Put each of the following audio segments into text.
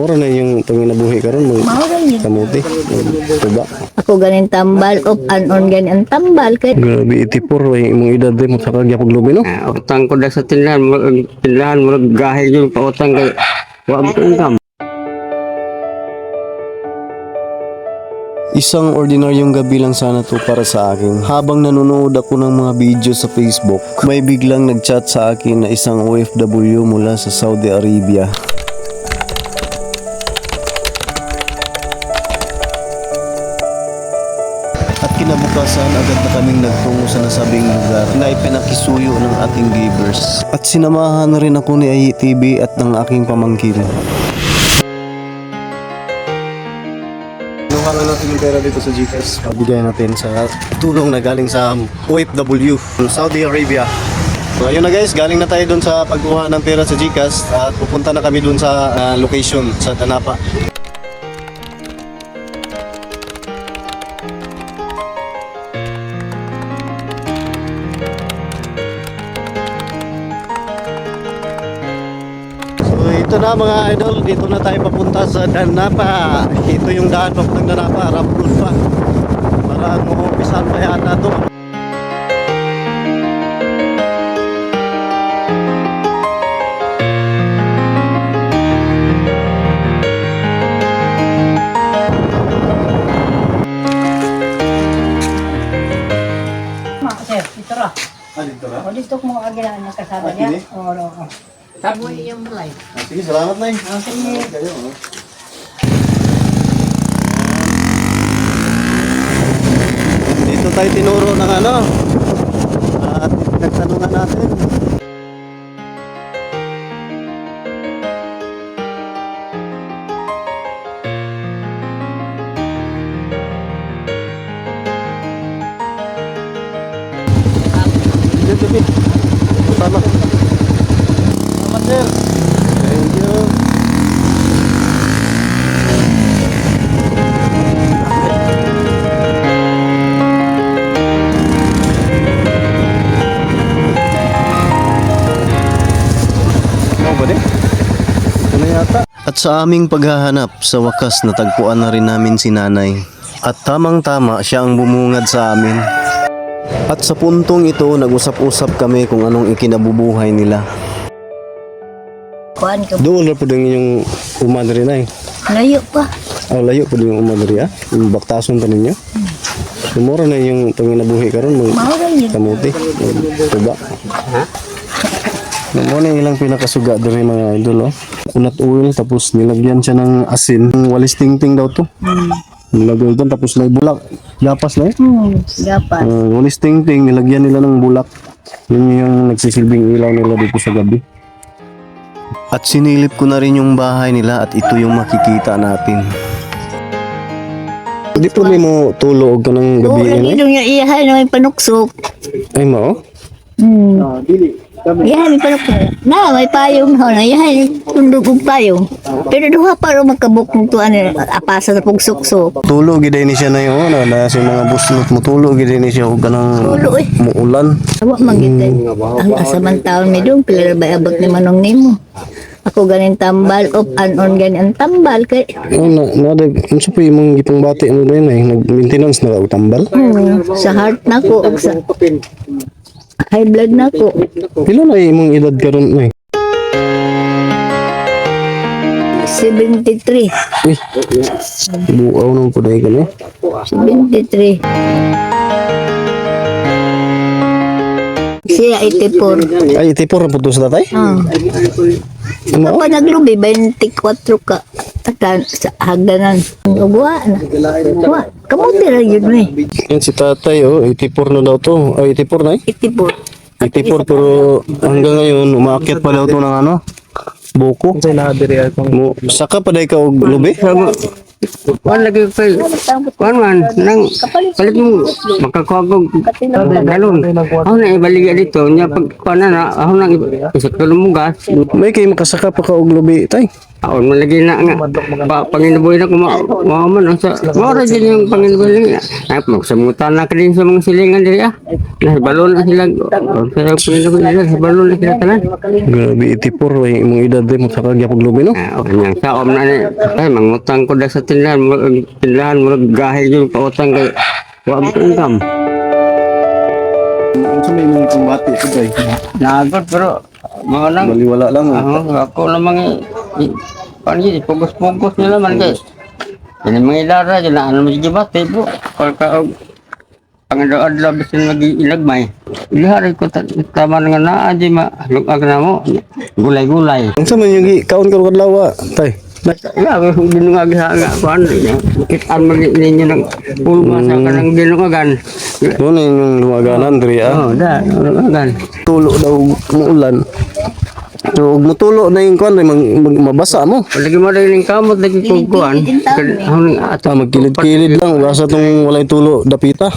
Mura na yung itong nabuhi karon mo kamuti. Tuba. Ako ganin tambal, of and on ganin tambal. Kay Grabe itipor way imong edad din mo sa kagya paglubi no. Ah, utang ko na sa tindahan, murag- tindahan, murag gahil yung pautang kay wa mo income. Isang ordinaryong gabi lang sana to para sa akin. Habang nanonood ako ng mga video sa Facebook, may biglang nagchat sa akin na isang OFW mula sa Saudi Arabia. Kinabukasan agad na kaming nagtungo sa nasabing lugar na ipinakisuyo ng ating givers. At sinamahan na rin ako ni Ayi TV at ng aking pamangkin. Kinuha na natin yung pera dito sa GCash. Pabigay natin sa tulong na galing sa OFW, Saudi Arabia. So ayun na guys, galing na tayo dun sa pagkuha ng pera sa GCash at pupunta na kami dun sa ah, location sa Tanapa. Ito na mga idol, dito na tayo papunta sa Danapa. Ito yung daan papuntang Danapa, road pa. Parang umumpisan pa yata to. Sir, ito ra. Ah, dito na? O dito ko mga ng kasama Ah, niya. Oo, oo. Taboy yung live. Ah, sige, salamat na Ah, sige. Kayo, oh. Dito tayo tinuro ng ano. At nagtanungan natin. At sa aming paghahanap, sa wakas natagpuan na rin namin si nanay. At tamang-tama siya ang bumungad sa amin. At sa puntong ito, nag-usap-usap kami kung anong ikinabubuhay nila. Kuhan ka. Doon na po din yung umadri na eh. Layo pa. Oh, layo po din yung umadri ah. Yung baktason pa ninyo. Sumura na yung itong nabuhi karon mo Maural yun. kamuti. Tuba. Mo na ilang pinakasuga diri mga idol oh. Kunat oil tapos nilagyan siya ng asin. Walis tingting daw to. Nilagyan doon tapos may bulak. Gapas na eh. Hmm, gapan. Uh, walis tingting nilagyan nila ng bulak. Yun yung nagsisilbing ilaw nila dito sa gabi. At sinilip ko na rin yung bahay nila at ito yung makikita natin. Di po mo tulog ka ng Oo, gabi lagi yan nung yung iyahay na may panuksok. Ay mo? Hmm. Iyahay may panuksok. Na, may payong na. Iyahay, tundog og payong. Pero duha pa rin magkabuk ng tuan apasa sa pagsuksok. Tulog gid ni siya na yun na, na si mga buslot mo tulog gid ni siya ug kanang Tulo eh. muulan. Awa manggitay. Ang asaman taon may doon, pila ba abot ni manong nimo. Ako ganin tambal, of and on ganin tambal. Kay, Oh, na na dag unsa pa imong gipang bati ano din ay nag maintenance na og tambal. hmm, sa heart na ko, ug sa high blood na ko. Pila na imong edad karon nay? 73. Eh. Buaw nang puday ka no. 73. Siya 84. Ay tipor ra puto sa tatay. Ah. Ano? Ako naglubi, 24 ka. Tatan, sa hagdanan. Ugwa na. Wa, kamuti ra yun eh. Yan si tatay oh, 84 na daw to. Ay 84 na eh. 84. 84 pero hanggang ngayon umakyat pa daw to ng ano? Buko. Mo saka pa dai ka og lubi. Kuan lagi kay kuan man nang palit mo makakawag galon. Ako na ibalik dito nya pag kuan na ako nang isa ko mo gas. May kay makasaka pa ka og lubi tay. Aon man lagi na nga. Pa, panginabuhi na kuma man no, sa mora din yung panginabuhi na. Ay magsamutan na kadin sa mga silingan diri ah. Nah balon na sila. Sa panginabuhi nila sa balon na sila tanan. Grabe, itipor, ay imong edad din, magsakagya paglubi, no? Ah, okay yang sa om na ni. Ay mangutang ko da sa tindahan, tindahan murag gahil yung pautang kay wa mo income. Ano sa may mga kumbati ito, day? Nagot pero mga nang Baliwala lang, oh. Ako, ako namang i, paano yun, pugos-pugos nila man kay. Yan ang mga ilara, dyan na ano mo sige ba, tebo. Pagka, pangadaw-adlaw, bisin mag-ilagmay. Ilahari ko, ta- tama nga na, di ma, lugag na mo, gulay-gulay. Ang sa man yung kaon ka kadlaw, tay? Basta, yeah, kung ginungag sa nga, paano, kitaan mag ninyo ng pulma sa ka ng ginungagan. Doon na yung lumaganan, diri, ah. Oo, da, ginungagan. Tulo daw muulan. So, ug mutulo na yung kuan, ay mag- mag- mabasa mo. Lagi mo rin yung kamot, lagi kungkuhan. Ah, magkilid-kilid lang, basta tong walay tulo, dapita.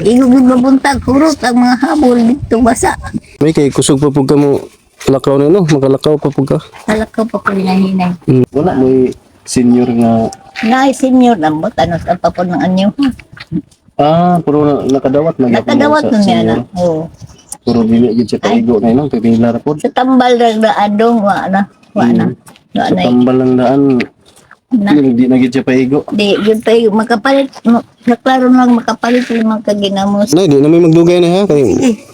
Igugod mabuntag, kurot ang mga habol dito basa. May kay kusog pa pug ka mo lakaw na no, makalakaw pa pug ka. Talakaw pa ko hinahinay. Hmm. Wala may senior nga Nay, senior na mo, tanos ang papon ng anyo. Ah, puro na, nakadawat na Nakadawat nun niya na. Oo. Puro dili gid siya kaigo na no, pipila ra pod. Sa tambal rag na adong, wa na. Wa na. Wa Sa na. tambal lang daan, Na. di di na gid siya paigo. Di, yun pa yung makapalit, ma- naklaro lang makapalit yung mga kaginamos. Nay, di na may magdugay na ha kay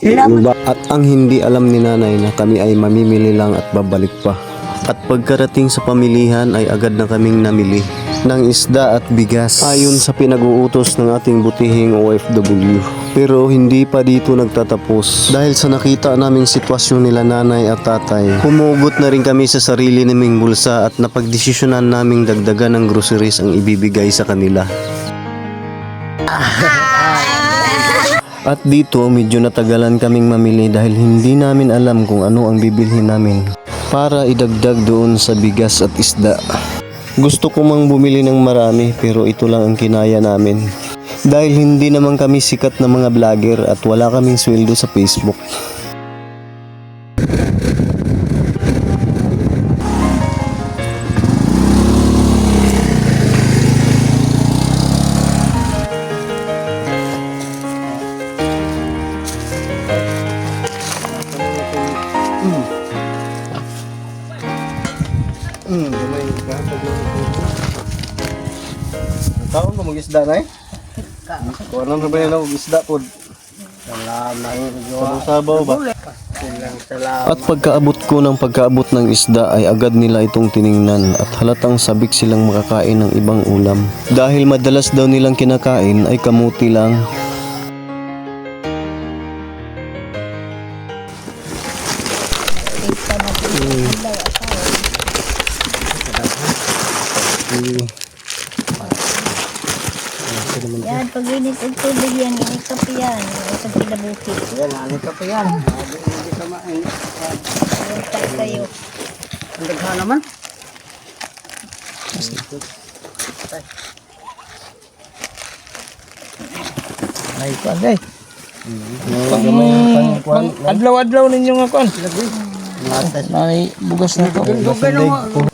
Salamat. At ang hindi alam ni nanay na kami ay mamimili lang at babalik pa. At pagkarating sa pamilihan ay agad na kaming namili ng isda at bigas ayon sa pinag-uutos ng ating butihing OFW. Pero hindi pa dito nagtatapos dahil sa nakita naming sitwasyon nila nanay at tatay. Humugot na rin kami sa sarili naming bulsa at napagdesisyonan naming dagdagan ng groceries ang ibibigay sa kanila. At dito medyo natagalan kaming mamili dahil hindi namin alam kung ano ang bibilhin namin para idagdag doon sa bigas at isda. Gusto ko mang bumili ng marami pero ito lang ang kinaya namin. Dahil hindi naman kami sikat na mga vlogger at wala kaming sweldo sa Facebook. Hmm, gamay gahatag ng Taon mo mag-isda na eh? Kung anong sabi nila mag-isda po. Sabaw-sabaw ba? At pagkaabot ko ng pagkaabot ng isda ay agad nila itong tiningnan at halatang sabik silang makakain ng ibang ulam. Dahil madalas daw nilang kinakain ay kamuti lang. Yan, pag init ang tubig yan, inikap yan. Sa pinabuki. Yan, ano ka pa yan? Hindi ka main. Ayan pa kayo. Ang daghan naman. Ay, kuan day. Pang adlaw-adlaw ninyo nga kuan. May bugas na to.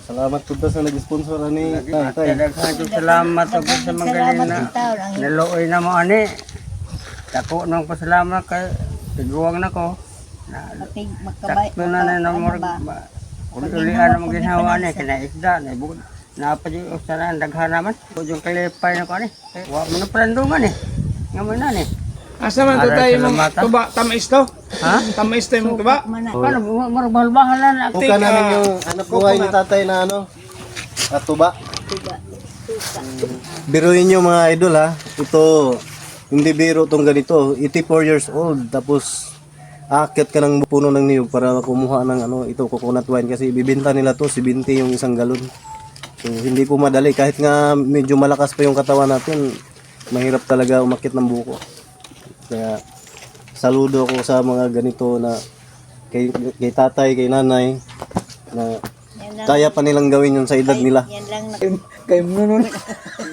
Salamat po sa nag-sponsor ni Tatay. Daghan ko salamat ako sa mga galing na ang naluoy na mo ani. Dako nang pasalamat kay tiguwang na ko. Na na na na morg uli-ulian na mga ginawa ni kina isda na bukod na pa yung sana ang daghan naman. Yung kalipay na ko ani. Wa mo na prandungan eh. Ngamoy na ni. Asa man to tayo mong salamat, ah. tuba tamais to? Ha? Tamais to mong tuba? Mana. Paano marabal-bahal na Buka namin yung anak buhay ni tatay na ano, at tuba. Biruin nyo mga idol ha. Ito, hindi biro tong ganito. 84 years old. Tapos, akit ka ng puno ng niyog para kumuha ng ano, ito, coconut wine. Kasi ibibinta nila to, 70 yung isang galon. So, hindi po madali. Kahit nga medyo malakas pa yung katawan natin, mahirap talaga umakit ng buko. Kaya, saludo ko sa mga ganito na kay, kay tatay, kay nanay, na lang. kaya pa nilang gawin yun sa edad nila. Yan lang na. Kay mo nun.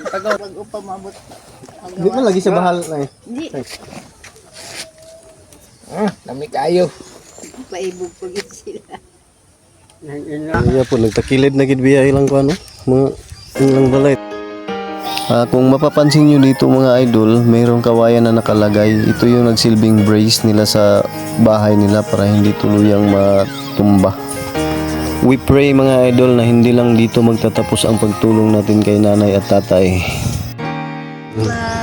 Pag upang maabot. Di ba lagi sa bahal na eh? Hindi. Ah, dami kayo. Paibog pag sila. Iya po, nagtakilid na gid biya ilang ko ano, mga ilang balay. Ah, kung mapapansin nyo dito mga idol, mayroong kawayan na nakalagay. Ito yung nagsilbing brace nila sa bahay nila para hindi tuluyang matumba. We pray mga idol na hindi lang dito magtatapos ang pagtulong natin kay nanay at tatay. Salamat.